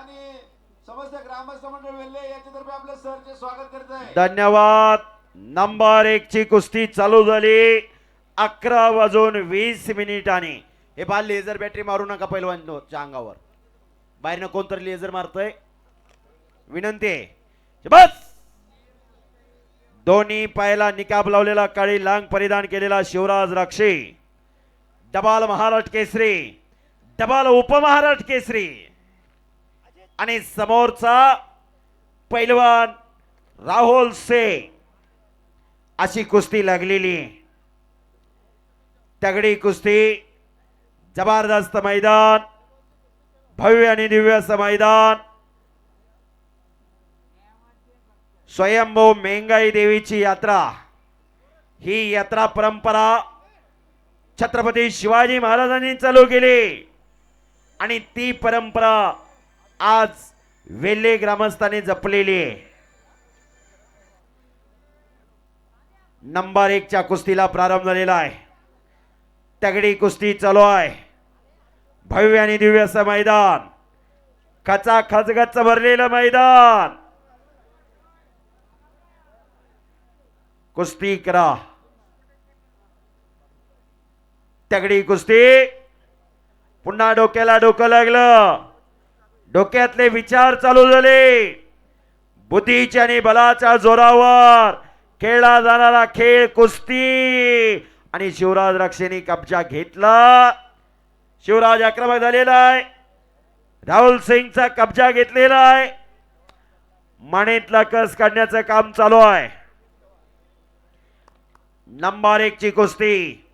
आणि समस्त ग्रामस्थ मंडळ वेल्हे याच्यातर्फे आपलं सरचे स्वागत करत आहे. धन्यवाद. नंबर एक ची कुस्ती चालू झाली. अकरा वाजून वीस मिनिटांनी हे बा लेझर बॅटरी मारू नका पैलवानच्या अंगावर. बाहेरनं कोणतरी लेझर मारतोय? विनंती आहे. बस! दोन्ही पायाला निकाब लावलेला काळी लांग परिधान केलेला शिवराज रक्षी. डबाल महाराष्ट्र केसरी. डबाल उपमहाराष्ट्र केसरी. आणि समोरचा पैलवान राहुल से अशी कुस्ती लागलेली तगडी कुस्ती जबरदस्त मैदान भव्य आणि दिव्य असं मैदान. स्वयंभू मेंगाई देवीची यात्रा. ही यात्रा परंपरा छत्रपती शिवाजी महाराजांनी चालू केली. आणि ती परंपरा आज वेल्हे ग्रामस्थांनी जपलेली आहे. नंबर एकच्या कुस्तीला प्रारंभ झालेला आहे. तगडी कुस्ती चालू आहे. भव्य आणि दिव्य असं मैदान. खचा खचगच भरलेलं मैदान. कुस्ती करा. तगडी कुस्ती. पुन्हा डोक्याला डोकं लागलं. डोक्यातले विचार चालू झाले. बुद्धीच्या आणि बलाच्या जोरावर खेळला जाणारा खेळ कुस्ती. आणि शिवराज रक्षेने कब्जा घेतला. शिवराज आक्रमक झालेला आहे. राहुल सिंगचा कब्जा घेतलेला आहे. मानेतला कस काढण्याचं काम चालू आहे. नंबर एक ची कुस्ती.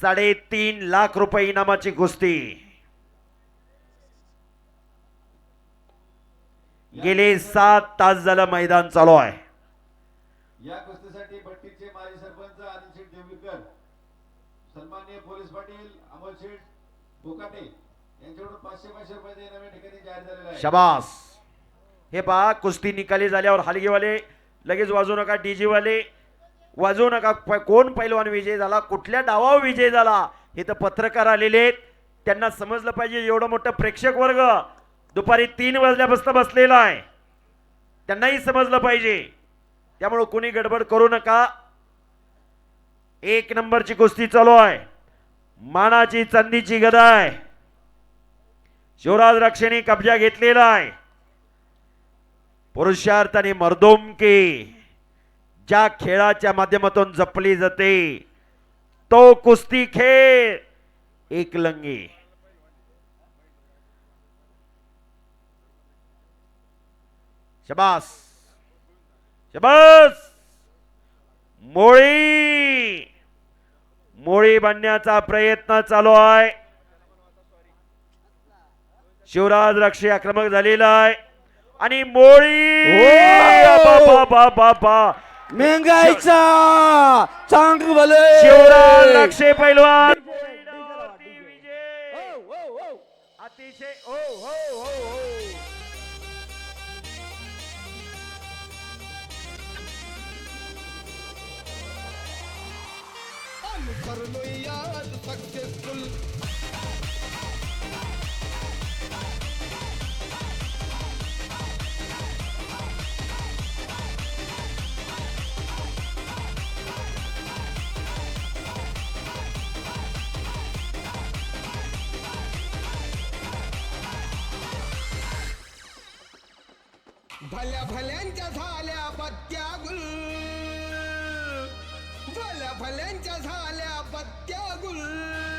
साडेतीन लाख रुपये इनामाची कुस्ती. गेले सात तास झालं मैदान चालू आहे. या कुस्तीसाठी भट्टीचे माजी सरपंच आनंद शेठ देवलीकर सन्माननीय पोलीस पाटील अमोल शेठ बोकाटे यांच्याकडून पाचशे पाचशे रुपये नव्या ठिकाणी जाहीर झालेला आहे शबास. हे पहा कुस्ती निकाली झाल्यावर हलगीवाले लगेच वाजवू नका डीजे वाले वाजवू नका कोण पैलवान विजय झाला कुठल्या डावावर विजय झाला हे तर पत्रकार आलेले आहेत. त्यांना समजलं पाहिजे एवढं मोठं प्रेक्षक वर्ग. दुपारी तीन वाजल्यापासून बसलेला आहे. त्यांनाही समजलं पाहिजे. त्यामुळं कुणी गडबड करू नका. एक नंबरची कुस्ती चालू आहे. मानाची चांदीची गदा आहे. शिवराज रक्षेने कब्जा घेतलेला आहे. पुरुषार्थाने आणि मर्दोमकी ज्या खेळाच्या माध्यमातून जपली जाते तो कुस्ती खेळ एकलंगी. शबास. शबास. मोळी. मोळी बांधण्याचा प्रयत्न चालू आहे. शिवराज रक्षे आक्रमक झालेला आहे. आणि मोळी. बा. मेंगाईचा चांग भले. शिवराज रक्षे पैलवान. अतिशय ओ हो हो. हो भल्या भल्यांच्या झाल्या पत्त्या गुल. फल्या फल्यांच्या झाल्या पत्त्या गुल.